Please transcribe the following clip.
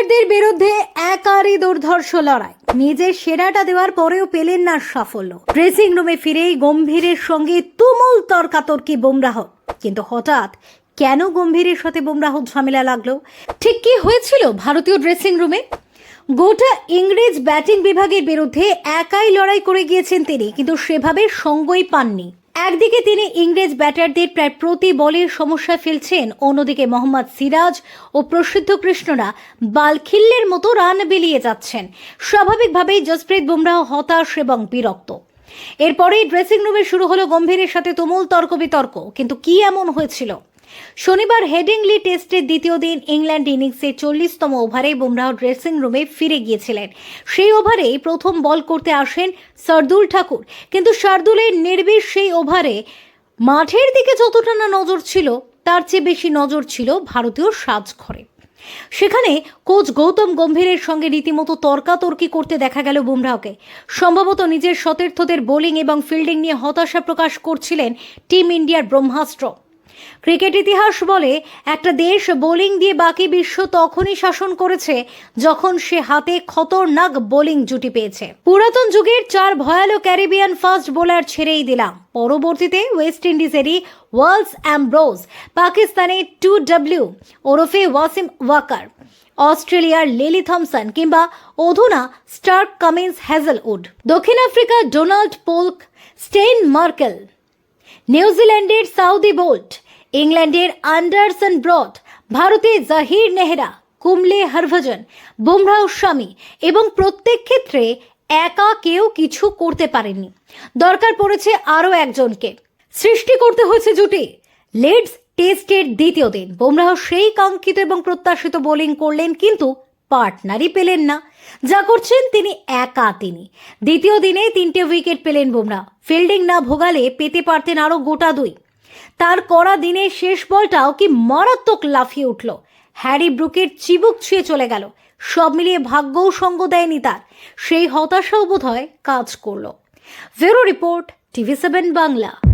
ব্যাটারদের বিরুদ্ধে একারই দুর্ধর্ষ লড়াই। নিজের সেরাটা দেওয়ার পরেও পেলেন না সাফল্য। ড্রেসিং রুমে ফিরেই গম্ভীরের সঙ্গে তুমুল তর্কাতর্কি বুমরাহ। কিন্তু হঠাৎ কেন গম্ভীরের সাথে বুমরাহ ঝামেলা লাগল? ঠিক কি হয়েছিল ভারতীয় ড্রেসিং রুমে গোটা ইংরেজ ব্যাটিং বিভাগের বিরুদ্ধে একাই লড়াই করে গিয়েছেন তিনি, কিন্তু সেভাবে সঙ্গই পাননি। একদিকে তিনি ইংরেজ ব্যাটারদের প্রায় প্রতি বলের সমস্যা ফেলছেন, অন্যদিকে মোহাম্মদ সিরাজ ও প্রসিদ্ধ কৃষ্ণরা বালখিল্লের মতো রান বিলিয়ে যাচ্ছেন। স্বাভাবিকভাবেই জসপ্রীত বুমরাহ হতাশ এবং বিরক্ত। এরপরেই ড্রেসিং রুমে শুরু হলো গম্ভীরের সাথে তুমুল তর্ক বিতর্ক, কিন্তু কি এমন হয়েছিল? শনিবার হেডিংলি টেস্টের দ্বিতীয় দিন ইংল্যান্ড ইনিংসের চল্লিশতম ওভারে বুমরাহ ড্রেসিং রুমে ফিরে গিয়েছিলেন। সেই ওভারেই প্রথম বল করতে আসেন শার্দুল ঠাকুর। কিন্তু শার্দুলের নির্বিষ সেই ওভারে মাঠের দিকে যতটা না নজর ছিল, তার চেয়ে বেশি নজর ছিল ভারতীয় সাজঘরে। সেখানে কোচ গৌতম গম্ভীরের সঙ্গে রীতিমতো তর্কাতর্কি করতে দেখা গেল বুমরাহকে। সম্ভবত নিজের সতীর্থদের বোলিং এবং ফিল্ডিং নিয়ে হতাশা প্রকাশ করছিলেন টিম ইন্ডিয়ার ব্রহ্মাস্ত্র। ক্রিকেট ইতিহাস বলে, একটা দেশ বোলিং দিয়ে বাকি বিশ্ব তখনই শাসন করেছে যখন সে হাতে খতরনাক বোলিং জুটি পেয়েছে। পুরাতন যুগের চার ভয়ালো ক্যারিবিয়ান ফাস্ট বোলার ছেড়েই দিলাম। পরবর্তীতে ওয়েস্ট ইন্ডিজেরই ওয়ার্লস অ্যাম্ব্রোজ পাকিস্তানে টু ডাব্লিউ, ওরফে ওয়াসিম ওয়াকার, অস্ট্রেলিয়ার লিলি থমসন কিংবা অধুনা স্টার্ক কামিন্স হ্যাজেলউড। দক্ষিণ আফ্রিকার ডোনাল্ড পোল্ক, স্টেইন মার্কেল, নিউজিল্যান্ডের সাউদি বোল্ট ইংল্যান্ডের আন্ডারসন ব্রড ভারতে জাহির নেহরা, কুমলে হরভজন বুমরাহ স্বামী এবং প্রত্যেক ক্ষেত্রে একা কেউ কিছু করতে পারেননি। দরকার পড়েছে আরও একজনকে। সৃষ্টি করতে হয়েছে জুটি। লিডস টেস্টের দ্বিতীয় দিন। বুমরাহ সেই কাঙ্ক্ষিত এবং প্রত্যাশিত বোলিং করলেন কিন্তু পার্টনারই পেলেন না। যা করছেন তিনি একা তিনি। দ্বিতীয় দিনে তিনটে উইকেট পেলেন বুমরা ফিল্ডিং না ভোগালে পেতে পারতেন আরও গোটা দুই। তার করা দিনে শেষ বলটাও কি মারাত্মক লাফিয়ে উঠল। হ্যারি ব্রুকের চিবুক ছুঁয়ে চলে গেল। সব মিলিয়ে ভাগ্যও সঙ্গ দেয়নি তার। সেই হতাশাও বোধ হয় কাজ করল। ভেরো রিপোর্ট, টিভি সেভেন বাংলা।